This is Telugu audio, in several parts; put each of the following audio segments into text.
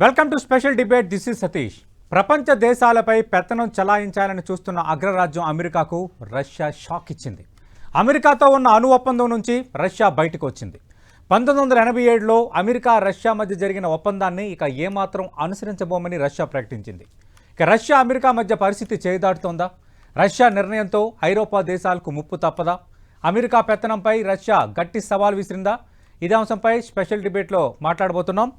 Welcome to special debate this is Satish. ప్రపంచ దేశాలపై పెత్తనం చలాయించాలని చూస్తున్న అగ్రరాజ్యం అమెరికాకు రష్యా షాక్ ఇచ్చింది. అమెరికాతో ఉన్న అణు ఒప్పందం నుంచి రష్యా బయటకు వచ్చింది పంతొమ్మిది వందల ఎనభై ఏడులో అమెరికా రష్యా మధ్య జరిగిన ఒప్పందాన్ని ఇక ఏమాత్రం అనుసరించబోమని రష్యా ప్రకటించింది. ఇక రష్యా అమెరికా మధ్య పరిస్థితి చేదాటుతోందా రష్యా నిర్ణయంతో ఐరోపా దేశాలకు ముప్పు తప్పదా? అమెరికా పెత్తనంపై రష్యా గట్టి సవాల్ విసిరిందా? ఇదే అంశంపై స్పెషల్ డిబేట్లో మాట్లాడబోతున్నాం.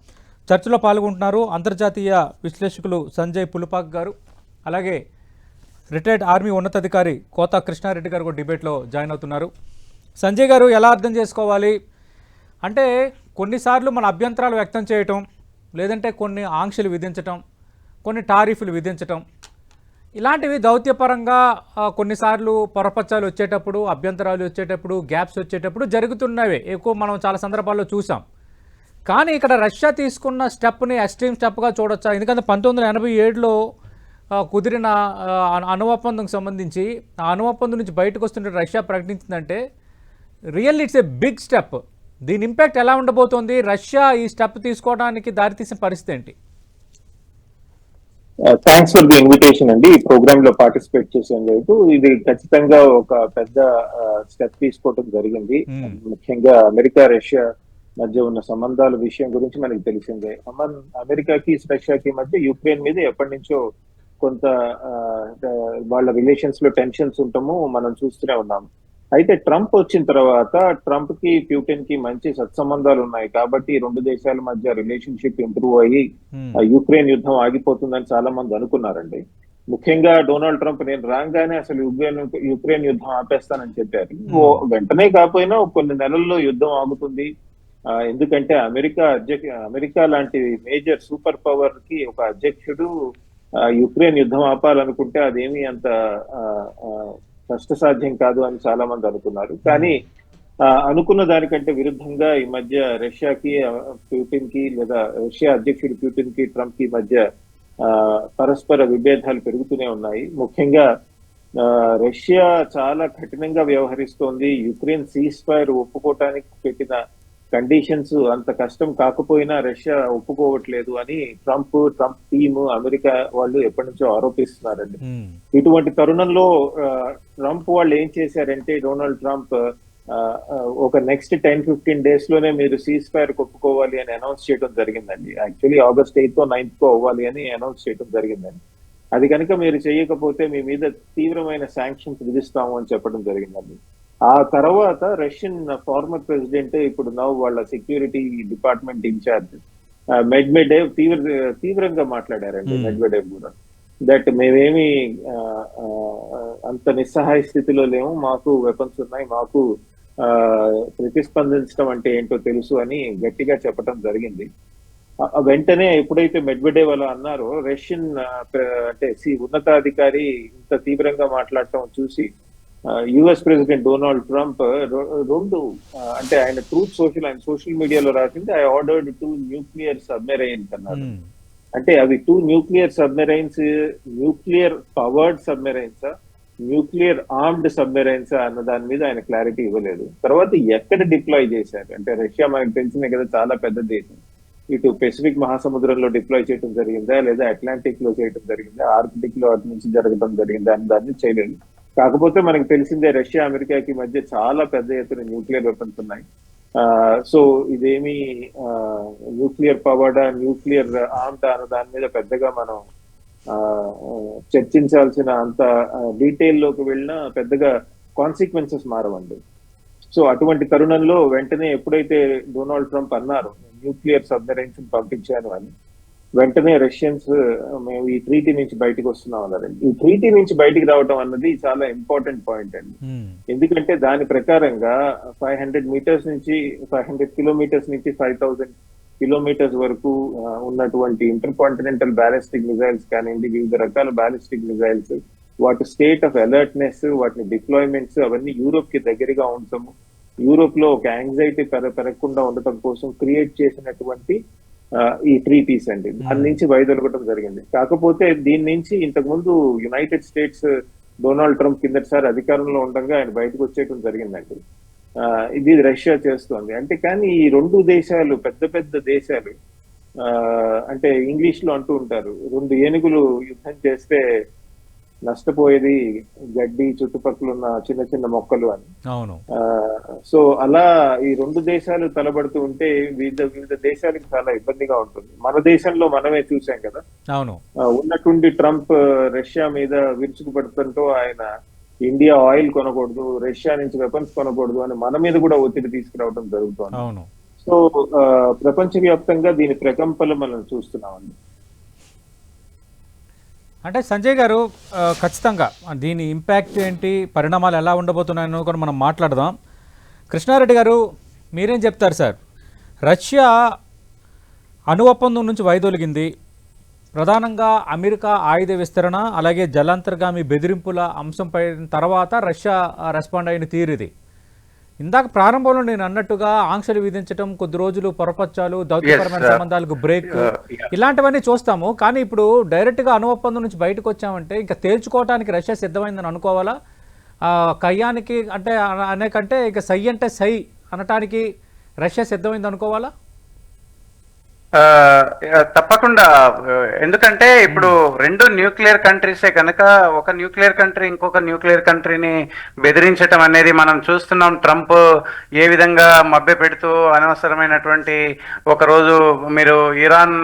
చర్చలో పాల్గొంటున్నారు అంతర్జాతీయ విశ్లేషకులు సంజయ్ పులుపాక్ గారు. అలాగే రిటైర్డ్ ఆర్మీ ఉన్నతాధికారి కోత కృష్ణారెడ్డి గారు కూడా డిబేట్లో జాయిన్ అవుతున్నారు. సంజయ్ గారు ఎలా అర్థం చేసుకోవాలి? అంటే కొన్నిసార్లు మన అభ్యంతరాలు వ్యక్తం చేయటం లేదంటే కొన్ని ఆంక్షలు విధించటం కొన్ని టారిఫ్లు విధించటం ఇలాంటివి దౌత్యపరంగా కొన్నిసార్లు పొరపచ్చాలు వచ్చేటప్పుడు అభ్యంతరాలు వచ్చేటప్పుడు గ్యాప్స్ వచ్చేటప్పుడు జరుగుతున్నవే. ఎక్కువ మనం చాలా సందర్భాల్లో చూసాం. కానీ ఇక్కడ రష్యా తీసుకున్న స్టెప్ని ఎక్స్ట్రీమ్ స్టెప్గా చూడొచ్చా? ఎందుకంటే పంతొమ్మిది వందల ఎనభై ఏడులో కుదిరిన అణు- ఒప్పందంకి సంబంధించి ఆ అణు ఒప్పందం నుంచి బయటకు వస్తుంటే Russia ప్రకటించిందంటే real it's a big step. దీని ఇంపాక్ట్ ఎలా ఉండబోతోంది? రష్యా ఈ స్టెప్ తీసుకోవడానికి దారితీసిన పరిస్థితి ఏంటి? థ్యాంక్స్ ఫర్ ది ఇన్విటేషన్ అండి. ఈ ప్రోగ్రామ్లో పార్టిసిపేట్ చేసేందుకు ఇది ఖచ్చితంగా ఒక పెద్ద స్టెప్ తీసుకోవడం జరిగింది. Hmm. ముఖ్యంగా అమెరికా రష్యా మధ్య ఉన్న సంబంధాల విషయం గురించి మనకి తెలిసిందే. అమన్ అమెరికాకి రష్యాకి మధ్య యుక్రెయిన్ మీద ఎప్పటి నుంచో కొంత వాళ్ళ రిలేషన్స్లో టెన్షన్స్ ఉంటాము మనం చూస్తూనే ఉన్నాం. అయితే ట్రంప్ వచ్చిన తర్వాత ట్రంప్కి ప్యూటిన్కి మంచి సత్సంబంధాలు ఉన్నాయి. కాబట్టి రెండు దేశాల మధ్య రిలేషన్షిప్ ఇంప్రూవ్ అయ్యి యుక్రెయిన్ యుద్ధం ఆగిపోతుందని చాలా మంది అనుకున్నారండి. ముఖ్యంగా డొనాల్డ్ ట్రంప్ నేను రాగానే అసలు యుక్రెయిన్ యుక్రెయిన్ యుద్ధం ఆపేస్తానని చెప్పారు. వెంటనే కాకపోయినా కొన్ని నెలల్లో యుద్ధం ఆగుతుంది. ఎందుకంటే అమెరికా అధ్యక్ష అమెరికా లాంటి మేజర్ సూపర్ పవర్కి ఒక అధ్యక్షుడు యుక్రెయిన్ యుద్ధం ఆపాలనుకుంటే అదేమి అంత ఆ, కష్టసాధ్యం కాదు అని చాలా మంది అనుకున్నారు. కానీ అనుకున్న దానికంటే విరుద్ధంగా ఈ మధ్య రష్యాకి ప్యూటిన్కి లేదా రష్యా అధ్యక్షుడు ప్యూటిన్కి ట్రంప్కి మధ్య ఆ, పరస్పర విభేదాలు పెరుగుతూనే ఉన్నాయి. ముఖ్యంగా ఆ, రష్యా చాలా కఠినంగా వ్యవహరిస్తోంది. యుక్రెయిన్ సీజ్ ఫైర్ ఒప్పుకోవటానికి పెట్టిన కండిషన్స్ అంత కష్టం కాకపోయినా రష్యా ఒప్పుకోవట్లేదు అని ట్రంప్ ట్రంప్ టీమ్ అమెరికా వాళ్ళు ఎప్పటి నుంచో ఆరోపిస్తున్నారండి. ఇటువంటి తరుణంలో ట్రంప్ వాళ్ళు ఏం చేశారంటే డొనాల్డ్ ట్రంప్ ఒక నెక్స్ట్ టెన్ ఫిఫ్టీన్ డేస్లోనే మీరు సీజ్ ఫైర్ ఒప్పుకోవాలి అని అనౌన్స్ చేయడం జరిగిందండి. యాక్చువల్లీ ఆగస్ట్ ఎయిత్ నైన్త్ కో అవ్వాలి అని అనౌన్స్ చేయడం జరిగిందండి. అది కనుక మీరు చేయకపోతే మీ మీద తీవ్రమైన శాంక్షన్స్ విధిస్తాము అని చెప్పడం జరిగిందండి. ఆ తర్వాత రష్యన్ ఫార్మర్ ప్రెసిడెంట్ ఇప్పుడు నవ్వు వాళ్ళ సెక్యూరిటీ డిపార్ట్మెంట్ ఇన్ఛార్జ్ మెడ్మెడేవ్ తీవ్ర తీవ్రంగా మాట్లాడారండి Hmm. మెడ్మెడేవ్ కూడా. దట్ మేమేమి అంత నిస్సహాయ స్థితిలో లేము. మాకు వెపన్స్ ఉన్నాయి. మాకు ప్రతిస్పందించడం అంటే ఏంటో తెలుసు అని గట్టిగా చెప్పడం జరిగింది. వెంటనే ఎప్పుడైతే మెడ్వెడేవ్ అలా అన్నారో రష్యన్ అంటే సి ఉన్నతాధికారి ఇంత తీవ్రంగా మాట్లాడటం చూసి యుఎస్ ప్రెసిడెంట్ డొనాల్డ్ ట్రంప్ రెండు అంటే ఆయన ట్రూత్ సోషల్ ఆయన సోషల్ మీడియాలో రాసింది I ordered two nuclear submarines అన్నారు. Hmm. అంటే అవి two nuclear submarines nuclear powered submarines nuclear armed submarines అన్న దాని మీద ఆయన క్లారిటీ ఇవ్వలేదు. తర్వాత ఎక్కడ డిప్లాయ్ చేశారు? అంటే రష్యా మనకు తెలిసిందే కదా చాలా పెద్ద దేశం. ఇటు పెసిఫిక్ మహాసముద్రంలో డిప్లాయ్ చేయడం జరిగిందా? లేదా అట్లాంటిక్లో చేయడం జరిగిందా? ఆర్కిటిక్లో అటు నుంచి జరగడం జరిగిందా? అని దాన్ని చేయలేదు. కాకపోతే మనకు తెలిసిందే రష్యా అమెరికాకి మధ్య చాలా పెద్ద ఎత్తున న్యూక్లియర్ వెపన్స్ ఉన్నాయి. సో ఇదేమి న్యూక్లియర్ పవర్డా న్యూక్లియర్ ఆర్మ్డా అన్న దాని మీద పెద్దగా మనం ఆ, చర్చించాల్సిన అంత డీటెయిల్లోకి వెళ్ళినా పెద్దగా కాన్సిక్వెన్సెస్ మారవండి. సో అటువంటి తరుణంలో వెంటనే ఎప్పుడైతే డొనాల్డ్ ట్రంప్ అన్నారు న్యూక్లియర్ సబ్మెరైన్స్ పంపించాను అని వెంటనే రష్యన్స్ మేము ఈ ట్రీటీ నుంచి బయటకు వస్తున్నాం అన్నారండి ఈ ట్రీటీ నుంచి బయటికి రావడం అన్నది చాలా ఇంపార్టెంట్ పాయింట్ అండి Hmm. ఎందుకంటే దాని ప్రకారంగా ఫైవ్ హండ్రెడ్ మీటర్స్ నుంచి ఫైవ్ హండ్రెడ్ కిలోమీటర్స్ నుంచి ఫైవ్ థౌసండ్ కిలోమీటర్స్ వరకు ఉన్నటువంటి ఇంటర్ కాంటినెంటల్ బ్యాలిస్టిక్ మిజైల్స్ కానివ్వండి వివిధ రకాల బ్యాలిస్టిక్ మిజైల్స్ వాటి స్టేట్ ఆఫ్ అలర్ట్నెస్ వాటి డిప్లాయ్మెంట్స్ అవన్నీ యూరోప్కి దగ్గరగా ఉండటము యురోప్లో ఒక యాంగ్జైటీ పెర పెరగకుండా ఉండటం కోసం క్రియేట్ చేసినటువంటి ఆ, ఈ ట్రీటీస్ అండి. దాని నుంచి వైదొలగడం జరిగింది. కాకపోతే దీని నుంచి ఇంతకు ముందు యునైటెడ్ స్టేట్స్ డొనాల్డ్ ట్రంప్ కిందటిసారి అధికారంలో ఉండగా ఆయన బయటకు వచ్చేయడం జరిగిందండి. ఆ, ఇది రష్యా చేస్తోంది. అంటే కానీ ఈ రెండు దేశాలు పెద్ద పెద్ద దేశాలు ఆ, అంటే ఇంగ్లీష్లో అంటూ ఉంటారు రెండు ఏనుగులు యుద్ధం చేస్తే నష్టపోయేది గడ్డి చుట్టుపక్కల ఉన్న చిన్న చిన్న మొక్కలు అని. అవును. సో అలా ఈ రెండు దేశాలు తలబడుతూ ఉంటే వివిధ వివిధ దేశాలకు చాలా ఇబ్బందిగా ఉంటుంది. మన దేశంలో మనమే చూసాం కదా. అవును. ఆ, ఉన్నట్టుండి ట్రంప్ రష్యా మీద విరుచుకుపడుతుంటో ఆయన ఇండియా ఆయిల్ కొనకూడదు రష్యా నుంచి వెపన్స్ కొనకూడదు అని మన మీద కూడా ఒత్తిడి తీసుకురావడం జరుగుతోంది. అవును. సో ప్రపంచవ్యాప్తంగా దీని ప్రకంపనలు మనం చూస్తున్నామండి. అంటే సంజయ్ గారు ఖచ్చితంగా దీని ఇంపాక్ట్ ఏంటి పరిణామాలు ఎలా ఉండబోతున్నాయని కూడా మనం మాట్లాడదాం. కృష్ణారెడ్డి గారు మీరేం చెప్తారు సార్? రష్యా అణు ఒప్పందం నుంచి వైదొలిగింది. ప్రధానంగా అమెరికా ఆయుధ విస్తరణ అలాగే జలాంతర్గామి బెదిరింపుల అంశంపై తర్వాత రష్యా రెస్పాండ్ అయిన తీరిది. ఇందాక ప్రారంభంలో నేను అన్నట్టుగా ఆంక్షలు విధించడం కొద్ది రోజులు పొరపచ్చాలు దౌత్యపరమైన సంబంధాలకు బ్రేక్ uh. ఇలాంటివన్నీ చూస్తాము. కానీ ఇప్పుడు డైరెక్ట్గా అణు ఒప్పందం నుంచి బయటకు వచ్చామంటే ఇంకా తేల్చుకోవడానికి రష్యా సిద్ధమైందని అనుకోవాలా? ఆ, కయ్యానికి అంటే అన- అనేకంటే ఇక సై అంటే సై అనటానికి రష్యా సిద్ధమైంది అనుకోవాలా? తప్పకుండా. ఎందుకంటే ఇప్పుడు రెండు న్యూక్లియర్ కంట్రీసే కనుక ఒక న్యూక్లియర్ కంట్రీ ఇంకొక న్యూక్లియర్ కంట్రీని బెదిరించటం అనేది మనం చూస్తున్నాం. ట్రంప్ ఏ విధంగా మభ్య పెడుతూ అనవసరమైనటువంటి ఒక రోజు మీరు ఇరాన్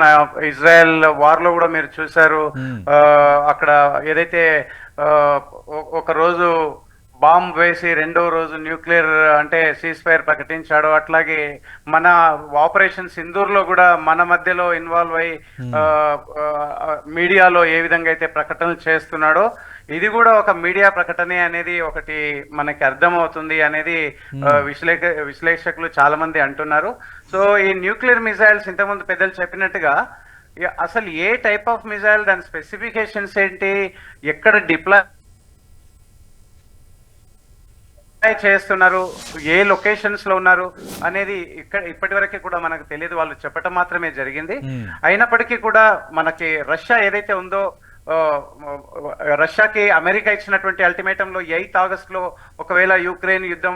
ఇజ్రాయెల్ వార్లో కూడా మీరు చూశారు. అక్కడ ఏదైతే ఒక రోజు బాంబ్ వేసి రెండో రోజు న్యూక్లియర్ అంటే సీజ్ ఫైర్ ప్రకటించాడు. అట్లాగే మన ఆపరేషన్ సింధూర్లో కూడా మన మధ్యలో ఇన్వాల్వ్ అయి ఆ, ఆ, మీడియాలో ఏ విధంగా అయితే ప్రకటనలు చేస్తున్నాడో ఇది కూడా ఒక మీడియా ప్రకటనే అనేది ఒకటి మనకి అర్థమవుతుంది అనేది ఆ, విశ్లేష విశ్లేషకులు చాలా మంది అంటున్నారు. సో ఈ న్యూక్లియర్ మిసైల్స్ ఇంతకుముందు పెద్దలు చెప్పినట్టుగా అసలు ఏ టైప్ ఆఫ్ మిసైల్ దాని స్పెసిఫికేషన్స్ ఏంటి ఎక్కడ డిప్లాయ్ చేస్తున్నారు ఏ లొకేషన్స్లో ఉన్నారు అనేది ఇక్కడ ఇప్పటి వరకు కూడా మనకు తెలియదు వాళ్ళు చెప్పటం మాత్రమే జరిగింది. అయినప్పటికీ కూడా మనకి రష్యా ఏదైతే ఉందో రష్యాకి అమెరికా ఇచ్చినటువంటి అల్టిమేటం లో ఎయిత్ ఆగస్ట్లో ఒకవేళ యుక్రెయిన్ యుద్ధం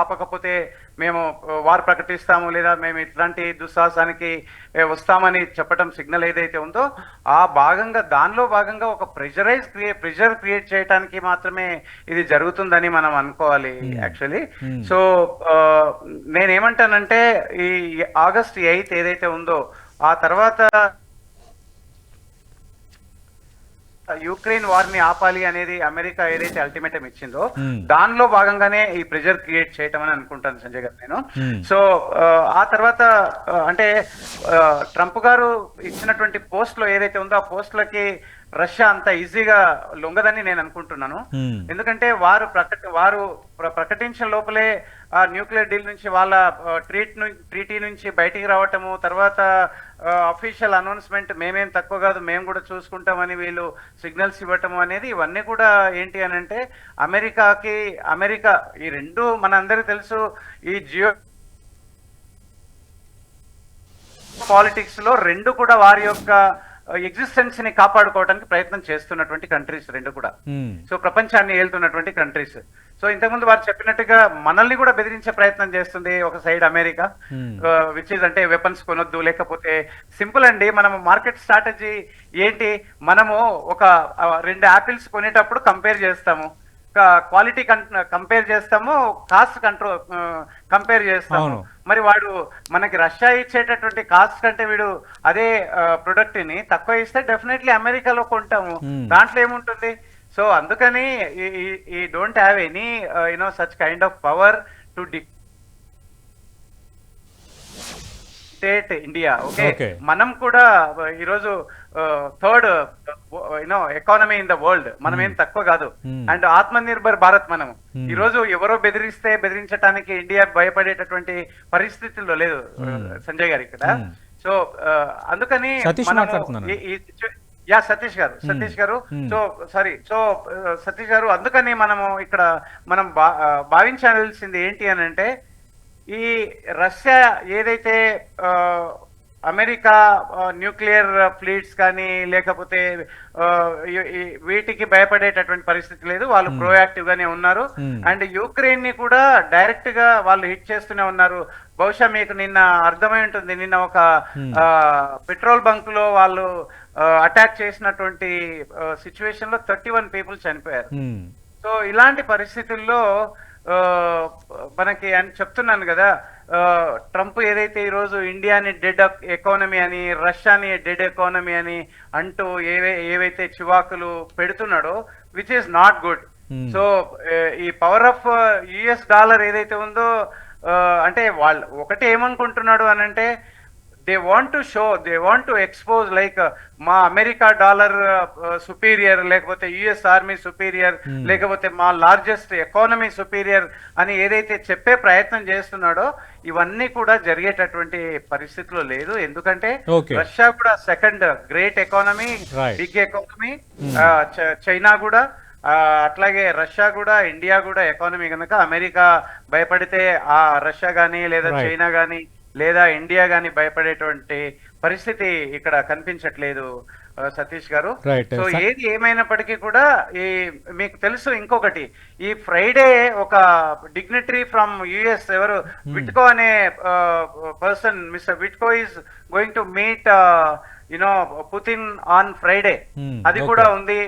ఆపకపోతే మేము వార్ ప్రకటిస్తాము లేదా మేము ఇట్లాంటి దుస్సాహసానికి వస్తామని చెప్పడం సిగ్నల్ ఏదైతే ఉందో ఆ భాగంగా దానిలో భాగంగా ఒక ప్రెషరైజ్ క్రియేట్ ప్రెషర్ క్రియేట్ చేయడానికి మాత్రమే ఇది జరుగుతుందని మనం అనుకోవాలి యాక్చువల్లీ Hmm. సో నేనేమంటానంటే ఈ ఆగస్ట్ ఎయిత్ ఏదైతే ఉందో ఆ తర్వాత యుక్రెయిన్ వార్ని ఆపాలి అనేది అమెరికా ఏదైతే అల్టిమేటం ఇచ్చిందో. దానిలో భాగంగానే ఈ ప్రెజర్ క్రియేట్ చేయటం అని అనుకుంటాను సంజయ్ గారు నేను. సో ఆ, తర్వాత అంటే ట్రంప్ గారు ఇచ్చినటువంటి పోస్ట్లో ఏదైతే ఉందో ఆ పోస్ట్లకి రష్యా అంత ఈజీగా లొంగదని నేను అనుకుంటున్నాను. ఎందుకంటే వారు ప్రకట వారు ప్ర- ప్రకటించిన లోపలే ఆ న్యూక్లియర్ డీల్ నుంచి వాళ్ళ ట్రీట్ ట్రీటీ నుంచి బయటికి రావటము తర్వాత అఫీషియల్ అనౌన్స్మెంట్ మేమేం తక్కువ కాదు మేము కూడా చూసుకుంటామని వీళ్ళు సిగ్నల్స్ ఇవ్వటము అనేది ఇవన్నీ కూడా ఏంటి అని అంటే అమెరికాకి అమెరికా ఈ రెండు మనందరికీ తెలుసు ఈ జియో పాలిటిక్స్లో రెండు కూడా వారి యొక్క ఎగ్జిస్టెన్స్ని కాపాడుకోవడానికి ప్రయత్నం చేస్తున్నటువంటి కంట్రీస్ రెండు కూడా Hmm. సో ప్రపంచాన్ని ఏలుతున్నటువంటి కంట్రీస్ సో ఇంతకుముందు వారు చెప్పినట్టుగా మనల్ని కూడా బెదిరించే ప్రయత్నం చేస్తుంది ఒక side America Hmm. Which is అంటే వెపన్స్ కొనొద్దు లేకపోతే సింపుల్ అండి మనం మార్కెట్ స్ట్రాటజీ ఏంటి మనము ఒక రెండు యాపిల్స్ కొనేటప్పుడు కంపేర్ చేస్తాము క్వాలిటీ కంపేర్ చేస్తాము కాస్ట్ కంట్రోల్ కంపేర్ చేస్తాము. మరి వాడు మనకి రష్యా ఇచ్చేటటువంటి కాస్ట్ కంటే వీడు అదే ప్రొడక్ట్ని తక్కువ ఇస్తే డెఫినెట్లీ అమెరికాలో కొంటాము Hmm. దాంట్లో ఏముంటుంది సో అందుకని ఈ don't have any you know such kind of power to state India okay. మనం కూడా ఈరోజు third you know economy in the world మనం ఏం తక్కువ కాదు Hmm. అండ్ ఆత్మ నిర్భర్ భారత్ మనం Hmm. ఈ రోజు ఎవరో బెదిరిస్తే బెదిరించడానికి ఇండియా భయపడేటటువంటి పరిస్థితుల్లో లేదు Hmm. సంజయ్ గారు ఇక్కడ Hmm. సో అందుకని యా సతీష్ గారు సతీష్ గారు Hmm. So sorry so Satish గారు అందుకని మనము ఇక్కడ మనం భావించాల్సింది ఏంటి అని అంటే ఈ రష్యా ఏదైతే అమెరికా న్యూక్లియర్ ఫ్లీట్స్ కానీ లేకపోతే వీటికి భయపడేటటువంటి పరిస్థితి లేదు. వాళ్ళు ప్రోయాక్టివ్ గానే ఉన్నారు. అండ్ యుక్రెయిన్ని కూడా డైరెక్ట్గా వాళ్ళు హిట్ చేస్తూనే ఉన్నారు. బహుశా మీకు నిన్న అర్థమై ఉంటుంది. నిన్న ఒక పెట్రోల్ బంక్లో వాళ్ళు అటాక్ చేసినటువంటి సిచ్యువేషన్లో థర్టీ వన్ పీపుల్ చనిపోయారు. సో ఇలాంటి పరిస్థితుల్లో మనకి అని చెప్తున్నాను కదా ట్రంప్ ఏదైతే ఈరోజు ఇండియాని డెడ్ ఎకానమీ అని రష్యాని డెడ్ ఎకానమీ అని అంటూ ఏవే ఏవైతే చివాకులు పెడుతున్నాడో which is not good. So ఈ పవర్ ఆఫ్ యుఎస్ డాలర్ ఏదైతే ఉందో అంటే వాళ్ళు ఒకటి ఏమనుకుంటున్నాడు అని అంటే they want to show they want to expose like మా అమెరికా డాలర్ సుపీరియర్ లేకపోతే యుఎస్ ఆర్మీ సుపీరియర్ Hmm. లేకపోతే మా లార్జెస్ట్ ఎకానమీ సుపీరియర్ అని ఏదైతే చెప్పే ప్రయత్నం చేస్తున్నాడో ఇవన్నీ కూడా జరిగేటటువంటి పరిస్థితిలో లేదు ఎందుకంటే. రష్యా కూడా second great economy. Big economy China కూడా అట్లాగే రష్యా కూడా ఇండియా కూడా ఎకానమీ కనుక అమెరికా భయపడితే ఆ రష్యా గానీ లేదా. చైనా గానీ లేదా ఇండియా గానీ భయపడేటువంటి పరిస్థితి ఇక్కడ కనిపించట్లేదు సతీష్ గారు. సో స- ఏది ఏమైనప్పటికీ కూడా ఈ మీకు తెలుసు ఇంకొకటి. ఈ ఫ్రైడే ఒక డిగ్నిటరీ ఫ్రమ్ యుఎస్ ఎవరు? విట్కో అనే person mister Witkoff is going to meet you know Putin on Friday అది కూడా ఉంది.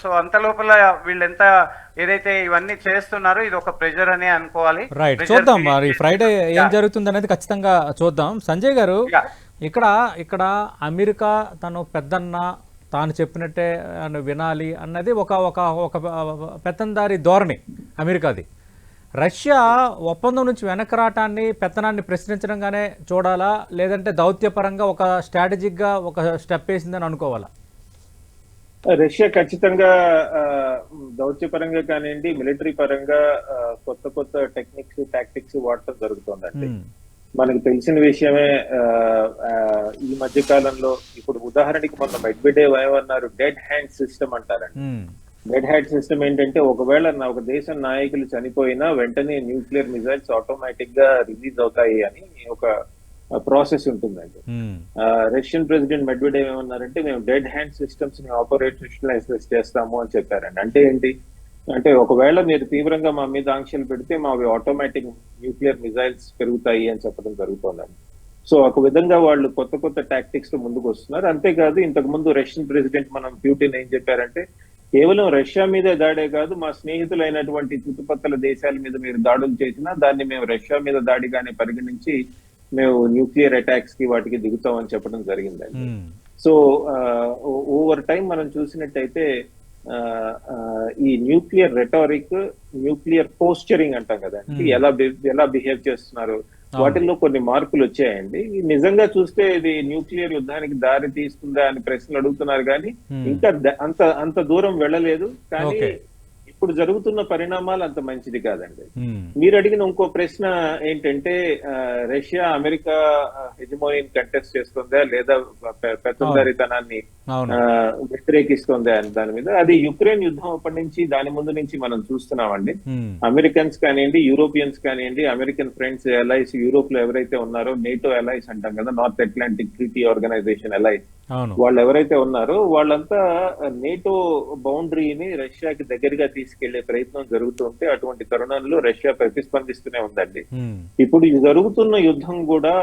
సో అంత లోపల వీళ్ళెంత ఏదైతే ఇవన్నీ చేస్తున్నారో ఇది ఒక ప్రెజర్ అనే అనుకోవాలి. రైట్ చూద్దాం మరి. ఫ్రైడే ఏం. జరుగుతుంది అనేది ఖచ్చితంగా చూద్దాం. సంజయ్ గారు. ఇక్కడ ఇక్కడ అమెరికా తను పెద్దన్న తాను చెప్పినట్టే వినాలి అన్నది ఒక ఒక ఒక పెత్తందారి ధోరణి అమెరికాది. రష్యా ఒప్పందం నుంచి వెనక్కి రావటాన్ని పెత్తనాన్ని ప్రశ్నించడంగానే చూడాలా? లేదంటే దౌత్యపరంగా ఒక స్ట్రాటజిక్గా ఒక స్టెప్ వేసిందని అనుకోవాలా? రష్యా ఖచ్చితంగా దౌత్యపరంగా కానివ్వండి మిలిటరీ పరంగా కొత్త కొత్త టెక్నిక్స్ టాక్టిక్స్ వాడటం జరుగుతుందండి. మనకు తెలిసిన విషయమే ఈ మధ్య కాలంలో ఇప్పుడు ఉదాహరణకి మొన్న మెడ్బిడే ఏమన్నారు డెడ్ హ్యాండ్ సిస్టమ్ అంటారండి. డెడ్ హ్యాండ్ సిస్టమ్ ఏంటంటే ఒకవేళ నా ఒక దేశం నాయకులు చనిపోయినా వెంటనే న్యూక్లియర్ మిజైల్స్ ఆటోమేటిక్గా రిలీజ్ అవుతాయి అని ఒక ప్రాసెస్ ఉంటుందండి. రష్యన్ ప్రెసిడెంట్ మెడ్వెడేవ్ ఏమన్నారంటే మేము డెడ్ హ్యాండ్ సిస్టమ్స్ని ఆపరేషనలైజ్ చేస్తాము అని చెప్పారండి. అంటే ఏంటి? అంటే ఒకవేళ మీరు తీవ్రంగా మా మీద ఆంక్షలు పెడితే మావి ఆటోమేటిక్ న్యూక్లియర్ మిజైల్స్ పెరుగుతాయి అని చెప్పడం జరుగుతోందండి. సో ఒక విధంగా వాళ్ళు కొత్త కొత్త టాక్టిక్స్తో ముందుకు వస్తున్నారు. అంతేకాదు ఇంతకు ముందు రష్యన్ ప్రెసిడెంట్ మనం ప్యూటిన్ ఏం చెప్పారంటే కేవలం రష్యా మీదే దాడే కాదు మా స్నేహితులైనటువంటి చుట్టుపక్కల దేశాల మీద మీరు దాడులు చేసినా దాన్ని మేము రష్యా మీద దాడిగానే పరిగణించి మేము న్యూక్లియర్ అటాక్స్కి వాటికి దిగుతామని చెప్పడం జరిగిందండి. సో ఓవర్ టైం మనం చూసినట్టయితే ఈ న్యూక్లియర్ రెటారిక్ న్యూక్లియర్ పోస్చరింగ్ అంటాం కదండి. Hmm. ఎలా ఎలా బిహేవ్ చేస్తున్నారు వాటిల్లో కొన్ని మార్పులు వచ్చాయండి నిజంగా చూస్తే ఇది న్యూక్లియర్ యుద్ధానికి దారి తీస్తుందా అని ప్రశ్నలు అడుగుతున్నారు కానీ. ఇంకా అంత అంత దూరం వెళ్ళలేదు కానీ. ఇప్పుడు జరుగుతున్న పరిణామాలు అంత మంచిది కాదండి. మీరు అడిగిన ఇంకో ప్రశ్న ఏంటంటే రష్యా అమెరికా హెజమోనియన్ కంటెస్ట్ చేస్తుందా లేదా పెత్తందారితనాన్ని వ్యతిరేకిస్తుందా అని దాని మీద. అది యుక్రెయిన్ యుద్ధం అప్పటి నుంచి దాని ముందు నుంచి మనం చూస్తున్నామండి. అమెరికన్స్ కానివ్వండి యూరోపియన్స్ కానివ్వండి అమెరికన్ ఫ్రెండ్స్ ఎలైస్ యూరోప్లో ఎవరైతే ఉన్నారో నేటో ఎలైస్ అంటాం కదా North Atlantic Treaty Organization allies వాళ్ళు ఎవరైతే ఉన్నారో వాళ్ళంతా నేటో బౌండరీని రష్యాకి దగ్గరగా తీసుకెళ్ళే ప్రయత్నం జరుగుతుంటే అటువంటి తరుణంలో రష్యా ప్రతిస్పందిస్తూనే ఉందండి. ఇప్పుడు జరుగుతున్న యుద్ధం కూడా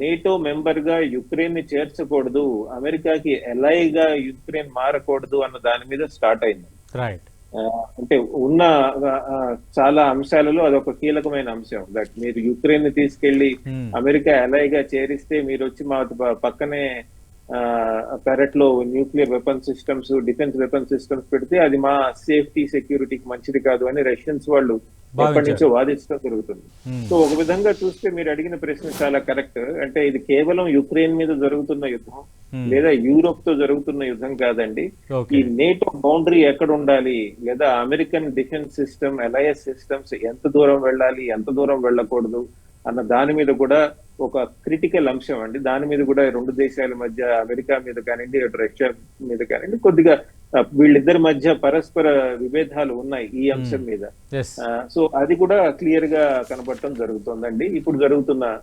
నేటో మెంబర్గా యుక్రెయిన్ని చేర్చకూడదు అమెరికాకి ఎలైగా యుక్రెయిన్ మారకూడదు అన్న దాని మీద స్టార్ట్ అయింది. అంటే ఉన్న చాలా అంశాలలో అదొక కీలకమైన అంశం. దట్ మీరు యుక్రెయిన్ని తీసుకెళ్ళి అమెరికా ఎలైగా చేరిస్తే మీరు వచ్చి మా పక్కనే పెరట్లో nuclear weapon systems defence weapon systems పెడితే అది మా సేఫ్టీ సెక్యూరిటీకి మంచిది కాదు అని రష్యన్స్ వాళ్ళు ఎప్పటి నుంచో వాదించడం జరుగుతుంది. సో ఒక విధంగా చూస్తే మీరు అడిగిన ప్రశ్న చాలా కరెక్ట్. అంటే ఇది కేవలం యుక్రెయిన్ మీద జరుగుతున్న యుద్ధం లేదా యూరోప్తో జరుగుతున్న యుద్ధం కాదండి. ఈ నేటో బౌండరీ ఎక్కడ ఉండాలి? లేదా American defence system allies systems ఎంత దూరం వెళ్ళాలి? ఎంత దూరం వెళ్ళకూడదు? అన్న దాని మీద కూడా ఒక క్రిటికల్ అంశం అండి. దాని మీద కూడా రెండు దేశాల మధ్య అమెరికా మీద కానివ్వండి అటు రష్యా మీద కానివ్వండి కొద్దిగా వీళ్ళిద్దరి మధ్య పరస్పర విభేదాలు ఉన్నాయి ఈ అంశం మీద. సో అది కూడా క్లియర్గా కనబడటం జరుగుతుందండి. ఇప్పుడు జరుగుతున్న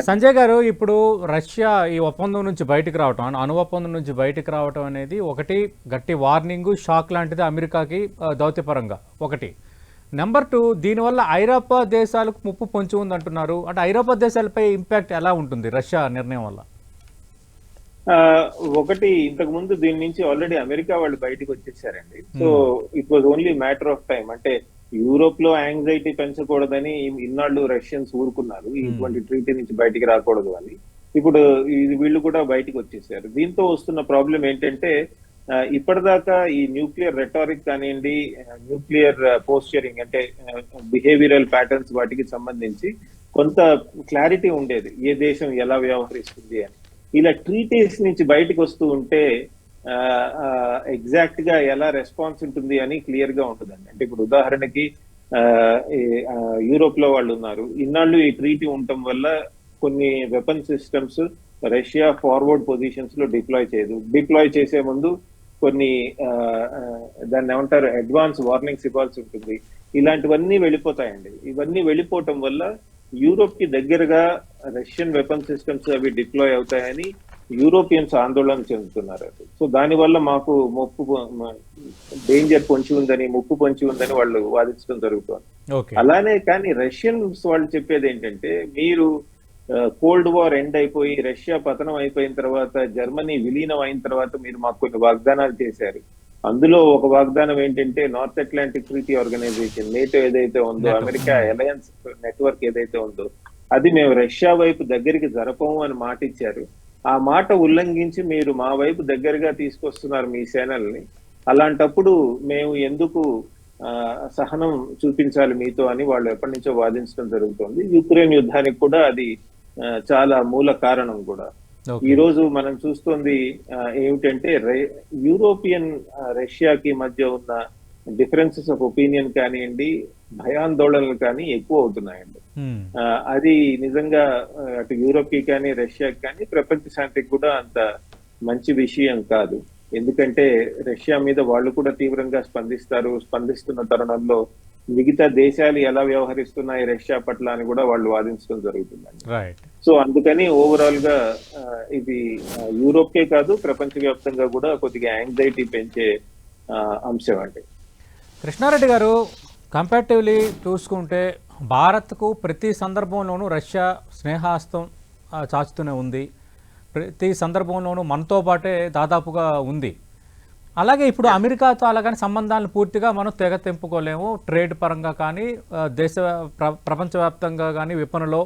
సంజయ్ గారు ఇప్పుడు రష్యా ఈ ఒప్పందం నుంచి బయటకు రావటం అణు- ఒప్పందం నుంచి బయటకు రావటం అనేది ఒకటి గట్టి వార్నింగ్ షాక్ లాంటిది అమెరికాకి దౌత్యపరంగా. ఒకటి. నెంబర్ టూ దీనివల్ల ఐరోపా దేశాలకు ముప్పు పొంచి ఉంది అంటున్నారు అంటే ఐరోపా దేశాలపై ఇంపాక్ట్ ఎలా ఉంటుంది రష్యా నిర్ణయం వల్ల? ఒకటి ఇంతకు ముందు దీని నుంచి ఆల్రెడీ అమెరికా వాళ్ళు బయటకు వచ్చేసారండి. So it was only matter of time అంటే యూరోప్లో యాంగ్జైటీ పెంచకూడదని ఇన్నాళ్ళు రష్యన్స్ ఊరుకున్నారు. ఇటువంటి ట్రీటీ నుంచి బయటికి రాకూడదు అని. ఇప్పుడు ఇది వీళ్ళు కూడా బయటికి వచ్చేసారు. దీంతో వస్తున్న ప్రాబ్లం ఏంటంటే ఇప్పటిదాకా ఈ న్యూక్లియర్ రెటారిక్ కానివ్వండి న్యూక్లియర్ పోస్చరింగ్ అంటే బిహేవియరల్ ప్యాటర్న్స్ వాటికి సంబంధించి కొంత క్లారిటీ ఉండేది. ఏ దేశం ఎలా వ్యవహరిస్తుంది అని. ఇలా ట్రీటీస్ నుంచి బయటకు వస్తూ ఉంటే ఎగ్జాక్ట్గా ఎలా రెస్పాన్స్ ఉంటుంది అని క్లియర్గా ఉంటుందండి. అంటే ఇప్పుడు ఉదాహరణకి ఆ, యూరోప్లో వాళ్ళు ఉన్నారు. ఇన్నాళ్ళు ఈ ట్రీటీ ఉండటం వల్ల కొన్ని వెపన్ సిస్టమ్స్ రష్యా ఫార్వర్డ్ పొజిషన్స్లో డిప్లాయ్ చేయదు. డిప్లాయ్ చేసే ముందు కొన్ని దాన్ని ఏమంటారు అడ్వాన్స్ వార్నింగ్స్ ఇవ్వాల్సి ఉంటుంది. ఇలాంటివన్నీ వెళ్ళిపోతాయండి. ఇవన్నీ వెళ్ళిపోవటం వల్ల యూరోప్కి దగ్గరగా రష్యన్ వెపన్ సిస్టమ్స్ అవి డిప్లాయ్ అవుతాయని యూరోపియన్స్ ఆందోళన చెందుతున్నారు సో దానివల్ల మాకు ముప్పు డేంజర్ పొంచి ఉందని ముప్పు పొంచి ఉందని వాళ్ళు వాదించడం జరుగుతుంది. అలానే కానీ రష్యన్స్ వాళ్ళు చెప్పేది ఏంటంటే మీరు కోల్డ్ వార్ ఎండ్ అయిపోయి రష్యా పతనం అయిపోయిన తర్వాత జర్మనీ విలీనం అయిన తర్వాత మీరు మాకు కొన్ని వాగ్దానాలు చేశారు. అందులో ఒక వాగ్దానం ఏంటంటే North Atlantic Treaty Organization NATO ఏదైతే ఉందో. అమెరికా అలయన్స్ నెట్వర్క్ ఏదైతే ఉందో అది మేము రష్యా వైపు దగ్గరికి జరపము అని మాట ఇచ్చారు. ఆ మాట ఉల్లంఘించి మీరు మా వైపు దగ్గరగా తీసుకొస్తున్నారు మీ సేనల్ని అలాంటప్పుడు మేము ఎందుకు సహనం చూపించాలి మీతో అని వాళ్ళు ఎప్పటి నుంచో వాదించడం జరుగుతుంది. యుక్రెయిన్ యుద్ధానికి కూడా అది చాలా మూల కారణం కూడా. ఈ రోజు మనం చూస్తోంది ఏమిటంటే యూరోపియన్ రష్యాకి మధ్య ఉన్న డిఫరెన్సెస్ ఆఫ్ ఒపీనియన్ కానివ్వండి భయాందోళనలు కానీ ఎక్కువ అవుతున్నాయండి. అది నిజంగా అటు యూరోప్కి కానీ రష్యాకి కానీ ప్రపంచ శాంతికి కూడా అంత మంచి విషయం కాదు. ఎందుకంటే రష్యా మీద వాళ్ళు కూడా తీవ్రంగా స్పందిస్తారు స్పందిస్తున్న తరుణంలో మిగతా దేశాలు ఎలా వ్యవహరిస్తున్నాయి రష్యా పట్ల అని కూడా వాళ్ళు వాదించడం జరుగుతుందండి. సో అందుకని ఓవరాల్గా ఇది ఆ, యూరోప్కే కాదు ప్రపంచవ్యాప్తంగా కూడా కొద్దిగా యాంగ్జైటీ పెంచే అంశం అండి. కృష్ణారెడ్డి గారు కంపారిటివ్లీ చూసుకుంటే భారత్కు ప్రతి సందర్భంలోనూ రష్యా స్నేహాస్తం చాచుతూనే ఉంది. ప్రతి సందర్భంలోనూ మనతో పాటే దాదాపుగా ఉంది. అలాగే ఇప్పుడు అమెరికాతో అలాగని సంబంధాలను పూర్తిగా మనం తెగ తెంపుకోలేము. ట్రేడ్ పరంగా కానీ దేశ ప్ర ప్రపంచవ్యాప్తంగా కానీ విపణిలో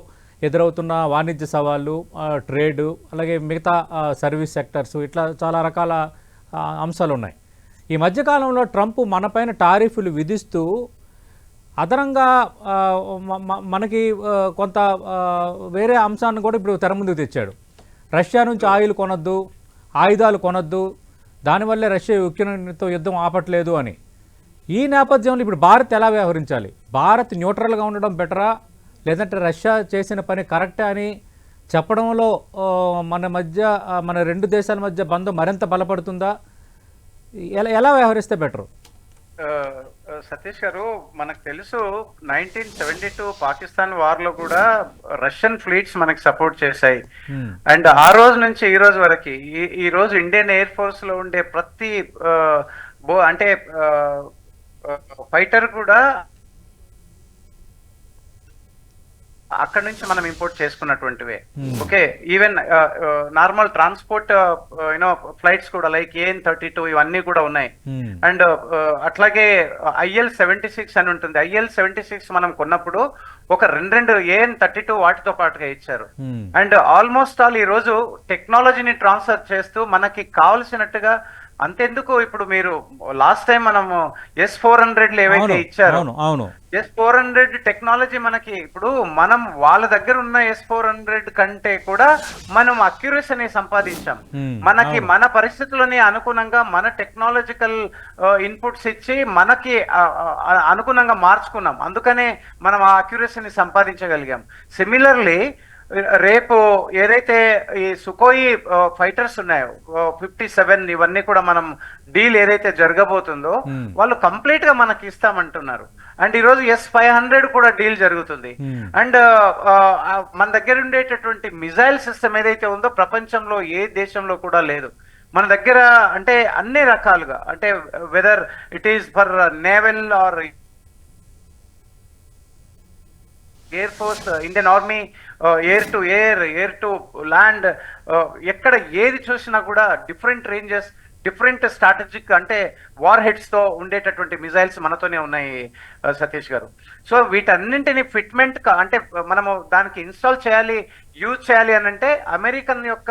ఎదురవుతున్న వాణిజ్య సవాళ్ళు ట్రేడ్ అలాగే మిగతా సర్వీస్ సెక్టర్స్ ఇట్లా చాలా రకాల అంశాలు ఉన్నాయి ఈ మధ్యకాలంలో ట్రంప్ మనపైన టారిఫ్లు విధిస్తూ అదనంగా మనకి కొంత వేరే అంశాన్ని కూడా ఇప్పుడు తెర ముందుకు తెచ్చాడు. రష్యా నుంచి ఆయిల్ కొనొద్దు ఆయుధాలు కొనొద్దు దానివల్లే రష్యా యుక్రెయిన్తో యుద్ధం ఆపట్లేదు అని. ఈ నేపథ్యంలో ఇప్పుడు భారత్ ఎలా వ్యవహరించాలి? భారత్ న్యూట్రల్గా ఉండడం బెటరా? లేదంటే రష్యా చేసిన పని కరెక్టే అని చెప్పడంలో మన మధ్య మన రెండు దేశాల మధ్య బంధం మరింత బలపడుతుందా? ఎలా ఎలా వ్యవహరిస్తే బెటరు? సతీష్ గారు మనకు తెలుసు నైన్టీన్ సెవెంటీ టూ పాకిస్తాన్ వార్లో కూడా రష్యన్ ఫ్లీట్స్ మనకి సపోర్ట్ చేశాయి. అండ్ ఆ రోజు నుంచి ఈ రోజు వరకు ఈ ఈ రోజు ఇండియన్ ఎయిర్ ఫోర్స్లో ఉండే ప్రతి అంటే ఫైటర్ కూడా అక్కడ నుంచి మనం ఇంపోర్ట్ చేసుకున్నటువంటివే. Hmm. Okay even normal transport you know flights కూడా లైక్ ఏఎన్ థర్టీ టూ ఇవన్నీ కూడా ఉన్నాయి. అండ్ అట్లాగే ఐఎల్ సెవెంటీ సిక్స్ అని ఉంటుంది. ఐఎల్ సెవెంటీ సిక్స్ మనం కొన్నప్పుడు ఒక రెండు రెండు ఏఎన్ థర్టీ టూ వాటితో పాటుగా ఇచ్చారు. అండ్ ఆల్మోస్ట్ ఆల్ ఈ రోజు టెక్నాలజీని ట్రాన్స్ఫర్ చేస్తూ మనకి కావలసినట్టుగా అంతెందుకు ఇప్పుడు మీరు లాస్ట్ టైం మనము ఎస్ ఫోర్ హండ్రెడ్ ఏవైతే ఇచ్చారో అవును ఎస్ ఫోర్ హండ్రెడ్ టెక్నాలజీ మనకి ఇప్పుడు మనం వాళ్ళ దగ్గర ఉన్న ఎస్ ఫోర్ హండ్రెడ్ కంటే కూడా మనం అక్యురసీని సంపాదించాం. Hmm, మనకి. మన పరిస్థితులని అనుగుణంగా మన టెక్నాలజికల్ ఇన్పుట్స్ ఇచ్చి మనకి ఆ, ఆ, అనుగుణంగా మార్చుకున్నాం. అందుకనే మనం ఆ అక్యురసీని సంపాదించగలిగాం. సిమిలర్లీ రేపు ఏదైతే ఈ సుకోయి ఫైటర్స్ ఉన్నాయో ఫిఫ్టీ సెవెన్ ఇవన్నీ కూడా మనం డీల్ ఏదైతే జరగబోతుందో Hmm. వాళ్ళు కంప్లీట్గా మనకి ఇస్తామంటున్నారు అండ్ ఈ రోజు ఎస్ ఫైవ్ హండ్రెడ్ కూడా డీల్ జరుగుతుంది Hmm. అండ్ మన దగ్గర ఉండేటటువంటి మిజైల్ సిస్టమ్ ఏదైతే ఉందో ప్రపంచంలో ఏ దేశంలో కూడా లేదు మన దగ్గర అంటే అన్ని రకాలుగా అంటే whether it is for naval or air force Indian army air to air air to land ఎక్కడ ఏది చూసినా కూడా డిఫరెంట్ రేంజెస్ డిఫరెంట్ స్ట్రాటజిక్ అంటే వార్ హెడ్స్తో ఉండేటటువంటి మిజైల్స్ మనతోనే ఉన్నాయి సతీష్ గారు. సో వీటన్నింటిని ఫిట్మెంట్ అంటే మనము దానికి ఇన్స్టాల్ చేయాలి యూజ్ చేయాలి అని అంటే అమెరికన్ యొక్క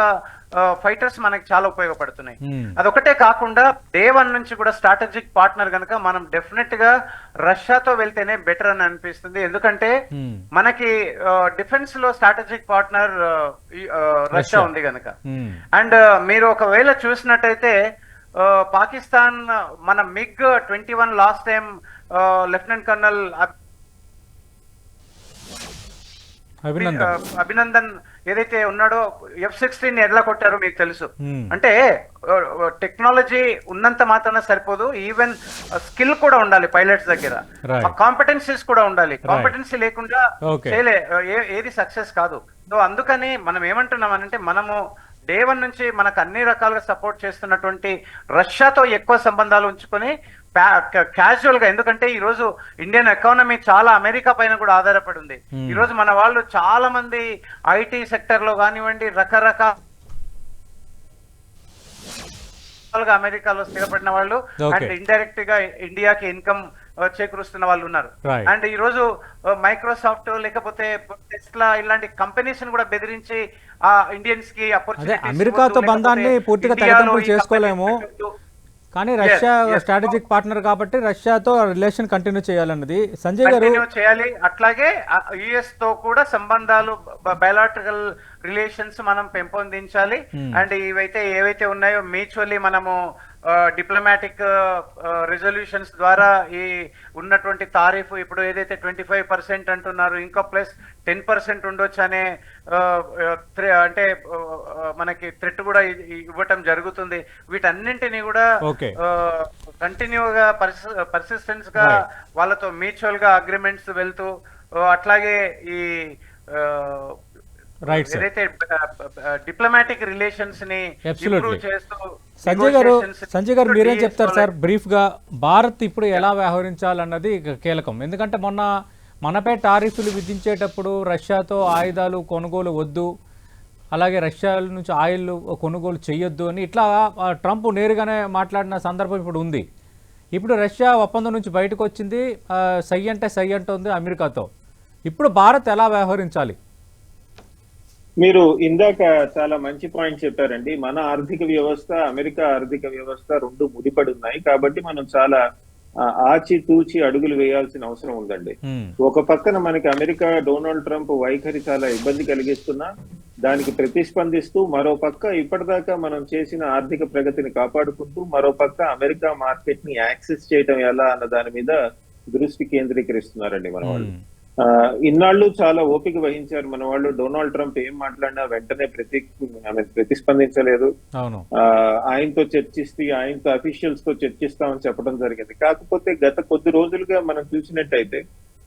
ఫైటర్స్ మనకి చాలా ఉపయోగపడుతున్నాయి Hmm. అదొకటే కాకుండా డే వన్ నుంచి కూడా స్ట్రాటజిక్ పార్ట్నర్ కనుక మనం డెఫినెట్గా రష్యాతో వెళ్తేనే బెటర్ అని అనిపిస్తుంది ఎందుకంటే Hmm. మనకి డిఫెన్స్లో స్ట్రాటజిక్ పార్ట్నర్ రష్యా. ఉంది కనుక Hmm. అండ్ మీరు ఒకవేళ చూసినట్టయితే పాకిస్తాన్ మన MiG twenty one last time lieutenant colonel Abhinandan. ఏదైతే ఉన్నాడో ఎఫ్ సిక్స్టీన్ ఎట్లా కొట్టారో మీకు తెలుసు. Hmm. అంటే టెక్నాలజీ ఉన్నంత మాత్రాన సరిపోదు. ఈవెన్ స్కిల్ కూడా ఉండాలి పైలట్స్ దగ్గర. కాంపిటెన్సీస్ కూడా ఉండాలి. కాంపిటెన్సీ లేకుండా. చేయలే ఏది సక్సెస్ కాదు. సో అందుకని మనం ఏమంటున్నాం అంటే మనము డే వన్ నుంచి మనకు అన్ని రకాలుగా సపోర్ట్ చేస్తున్నటువంటి రష్యాతో ఎక్కువ సంబంధాలు ఉంచుకొని క్యాజువల్గా ఎందుకంటే ఈ రోజు ఇండియన్ ఎకానమీ చాలా అమెరికా పైన కూడా ఆధారపడి ఉంది. ఈ రోజు మన వాళ్ళు చాలా మంది ఐటీ సెక్టర్లో కానివ్వండి రకరకాల అమెరికాలో స్థిరపడిన వాళ్ళు. అండ్ ఇండైరెక్ట్గా ఇండియాకి ఇన్కమ్ చేకూరుస్తున్న వాళ్ళు ఉన్నారు. అండ్ ఈ రోజు మైక్రోసాఫ్ట్ లేకపోతే టెస్లా ఇలాంటి కంపెనీస్ కూడా బెదిరించి ఆ ఇండియన్స్కి అమెరికాతో బంధాన్ని పూర్తిగా చేసుకోలేము. కానీ రష్యా. స్ట్రాటజిక్ పార్ట్నర్ కాబట్టి రష్యాతో రిలేషన్ కంటిన్యూ చేయాలన్నది సంజయ్ గారు చేయాలి అట్లాగే యుఎస్తో కూడా సంబంధాలు బయలాట్రికల్ రిలేషన్స్ మనం పెంపొందించాలి Hmm. అండ్ ఇవైతే ఏవైతే ఉన్నాయో మ్యూచువల్లీ మనము డిప్లొమాటిక్ రెజల్యూషన్స్ ద్వారా ఈ ఉన్నటువంటి తారీఫ్ ఇప్పుడు ఏదైతే ట్వంటీ ఫైవ్ పర్సెంట్ అంటున్నారు ఇంకా ప్లస్ టెన్ పర్సెంట్ ఉండొచ్చు అనే అంటే మనకి థ్రెట్ కూడా ఇవ్వటం జరుగుతుంది వీటన్నింటినీ కూడా. కంటిన్యూగా పర్సిస్టెన్స్గా. వాళ్ళతో మ్యూచువల్గా అగ్రిమెంట్స్ వెళ్తూ అట్లాగే ఈ sir. ఏదైతే డిప్లొమాటిక్ రిలేషన్స్ని చేస్తూ సంజయ్ గారు సంజయ్ గారు మీరేం చెప్తారు సార్ బ్రీఫ్గా భారత్ ఇప్పుడు ఎలా వ్యవహరించాలన్నది కీలకం. ఎందుకంటే మొన్న మనపై టారిఫ్లు విధించేటప్పుడు రష్యాతో ఆయుధాలు కొనుగోలు వద్దు అలాగే రష్యా నుంచి ఆయిల్ కొనుగోలు చేయొద్దు అని ఇట్లా ట్రంప్ నేరుగానే మాట్లాడిన సందర్భం ఇప్పుడు ఉంది. ఇప్పుడు రష్యా ఒప్పందం నుంచి బయటకు వచ్చింది సై అంటే సై అంటుంది అమెరికాతో. ఇప్పుడు భారత్ ఎలా వ్యవహరించాలి? మీరు ఇందాక చాలా మంచి పాయింట్ చెప్పారండి. మన ఆర్థిక వ్యవస్థ అమెరికా ఆర్థిక వ్యవస్థ రెండు ముడిపడి ఉన్నాయి కాబట్టి మనం చాలా ఆచి తూచి అడుగులు వేయాల్సిన అవసరం ఉందండి. ఒక పక్కన మనకి అమెరికా డొనాల్డ్ ట్రంప్ వైఖరి చాలా ఇబ్బంది కలిగిస్తున్నా దానికి ప్రతిస్పందిస్తూ మరో పక్క ఇప్పటిదాకా మనం చేసిన ఆర్థిక ప్రగతిని కాపాడుకుంటూ మరో పక్క అమెరికా మార్కెట్ని యాక్సెస్ చేయటం ఎలా అన్న దాని మీద దృష్టి కేంద్రీకరిస్తున్నారండి మన వాళ్ళు ఇన్నాళ్ళు చాలా ఓపిక వహించారు. మన వాళ్ళు డొనాల్డ్ ట్రంప్ ఏం మాట్లాడినా వెంటనే ప్రతి ఆమె ప్రతిస్పందించలేదు. ఆయనతో చర్చిస్తే ఆయనతో అఫీషియల్స్తో చర్చిస్తామని చెప్పడం జరిగింది. కాకపోతే గత కొద్ది రోజులుగా మనం చూసినట్టయితే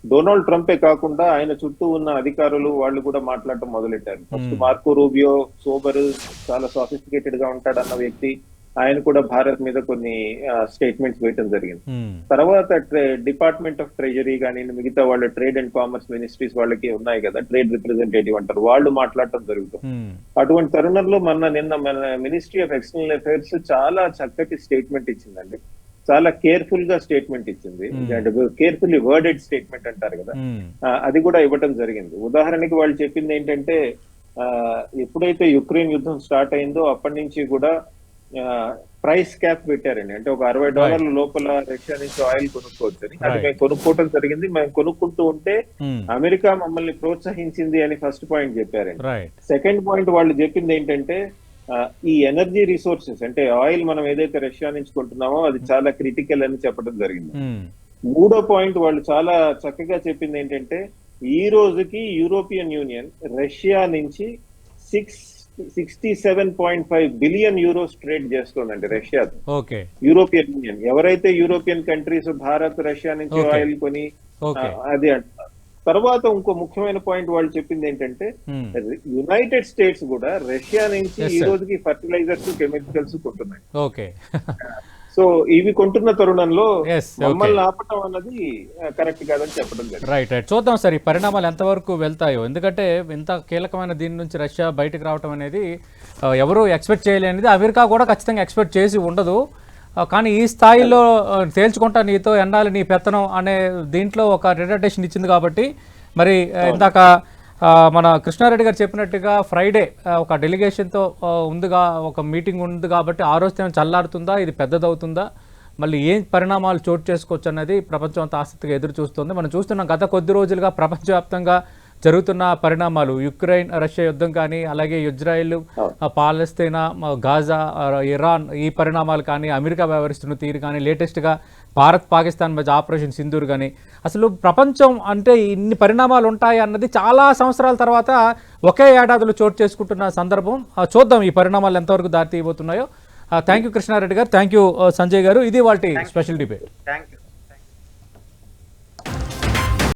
డొనాల్డ్ ట్రంపే కాకుండా ఆయన చుట్టూ ఉన్న అధికారులు వాళ్ళు కూడా మాట్లాడటం మొదలెట్టారు. ఫస్ట్. మార్కో రూబియో సోబర్ చాలా సాఫిస్టికేటెడ్గా ఉంటాడన్న వ్యక్తి ఆయన కూడా భారత్ మీద కొన్ని స్టేట్మెంట్స్ వేయటం జరిగింది. తర్వాత డిపార్ట్మెంట్ ఆఫ్ ట్రెజరీ కానీ మిగతా వాళ్ళ ట్రేడ్ అండ్ కామర్స్ మినిస్ట్రీస్ వాళ్ళకి ఉన్నాయి కదా ట్రేడ్ రిప్రజెంటేటివ్ అంటారు. వాళ్ళు మాట్లాడటం జరుగుతుంది. అటువంటి తరుణంలో మొన్న నిన్న మన మినిస్ట్రీ ఆఫ్ ఎక్స్టర్నల్ అఫైర్స్ చాలా చక్కటి స్టేట్మెంట్ ఇచ్చిందండి. చాలా కేర్ఫుల్గా స్టేట్మెంట్ ఇచ్చింది. కేర్ఫుల్లీ వర్డెడ్ స్టేట్మెంట్ అంటారు కదా. అది కూడా ఇవ్వటం జరిగింది. ఉదాహరణకి వాళ్ళు చెప్పింది ఏంటంటే ఎప్పుడైతే యుక్రెయిన్ యుద్ధం స్టార్ట్ అయిందో అప్పటి నుంచి కూడా ప్రైస్ క్యాప్ పెట్టారండి. అంటే ఒక అరవై డాలర్ల లోపల రష్యా నుంచి ఆయిల్ కొనుక్కోవచ్చు అని. అది. మేము కొనుక్కోవటం జరిగింది. మేము కొనుక్కుంటూ ఉంటే హ్మ్. అమెరికా మమ్మల్ని ప్రోత్సహించింది అని ఫస్ట్ పాయింట్ చెప్పారండి. సెకండ్ పాయింట్ వాళ్ళు చెప్పింది ఏంటంటే ఈ ఎనర్జీ రిసోర్సెస్ అంటే ఆయిల్ మనం ఏదైతే రష్యా నుంచి కొంటున్నామో అది చాలా క్రిటికల్ అని చెప్పడం జరిగింది. హ్మ్. మూడో పాయింట్ వాళ్ళు చాలా చక్కగా చెప్పింది ఏంటంటే ఈ రోజుకి యూరోపియన్ యూనియన్ రష్యా నుంచి six sixty seven point five billion euros trade చేస్తుందండి రష్యాతో ఓకే. యూరోపియన్ యూనియన్ ఎవరైతే యూరోపియన్ కంట్రీస్ భారత్ రష్యా నుంచి. ఆయిల్ కొని అది అంటున్నారు. తర్వాత ఇంకో ముఖ్యమైన పాయింట్ వాళ్ళు చెప్పింది ఏంటంటే Hmm. యునైటెడ్ స్టేట్స్ కూడా రష్యా నుంచి ఈ. రోజుకి ఫర్టిలైజర్స్ కెమికల్స్ కొంటున్నాయి. ఓకే. సో ఇవి కొంటున్న తరుణంలో. మమ్మల్ని ఆపటం అన్నది కరెక్ట్ కాదని చెప్పడం జరిగింది. రైట్ రైట్ చూద్దాం సార్ ఈ పరిణామాలు ఎంతవరకు వెళ్తాయో. ఎందుకంటే ఇంత కీలకమైన దీని నుంచి రష్యా బయటకు రావడం అనేది ఎవరు ఎక్స్పెక్ట్ చేయలేనిది. అమెరికా కూడా ఖచ్చితంగా ఎక్స్పెక్ట్ చేసి ఉండదు. కానీ ఈ స్థాయిలో తేల్చుకుంటా నీతో ఎండాలి నీ పెత్తనం అనే దీంట్లో ఒక రిటర్టేషన్ ఇచ్చింది కాబట్టి మరి ఇందాక మన కృష్ణారెడ్డి గారు చెప్పినట్టుగా ఫ్రైడే ఒక డెలిగేషన్తో ఉందిగా ఒక మీటింగ్ ఉంది కాబట్టి ఆ రోజు తేమో చల్లారుతుందా? ఇది పెద్దదవుతుందా? మళ్ళీ ఏం పరిణామాలు చోటు చేసుకోవచ్చు అన్నది ప్రపంచం అంతా ఆసక్తిగా ఎదురు చూస్తుంది. మనం చూస్తున్నాం గత కొద్ది రోజులుగా ప్రపంచవ్యాప్తంగా జరుగుతున్న పరిణామాలు. యుక్రెయిన్ రష్యా యుద్ధం కానీ అలాగే ఇజ్రాయిల్ పాలస్తీనా గాజా ఇరాన్ ఈ పరిణామాలు కానీ అమెరికా వ్యవహరిస్తున్న తీరు కానీ లేటెస్ట్గా భారత్ పాకిస్తాన్ మధ్య ఆపరేషన్ సింధూర్ కానీ అసలు ప్రపంచం అంటే ఇన్ని పరిణామాలు ఉంటాయి అన్నది చాలా సంవత్సరాల తర్వాత ఒకే ఏడాదిలో చోటు చేసుకుంటున్న సందర్భం. చూద్దాం ఈ పరిణామాలు ఎంతవరకు దారి తీయబోతున్నాయో థ్యాంక్ యూ కృష్ణారెడ్డి గారు థ్యాంక్ యూ సంజయ్ గారు. ఇది వాటి స్పెషల్ డిబేట్ థ్యాంక్ యూ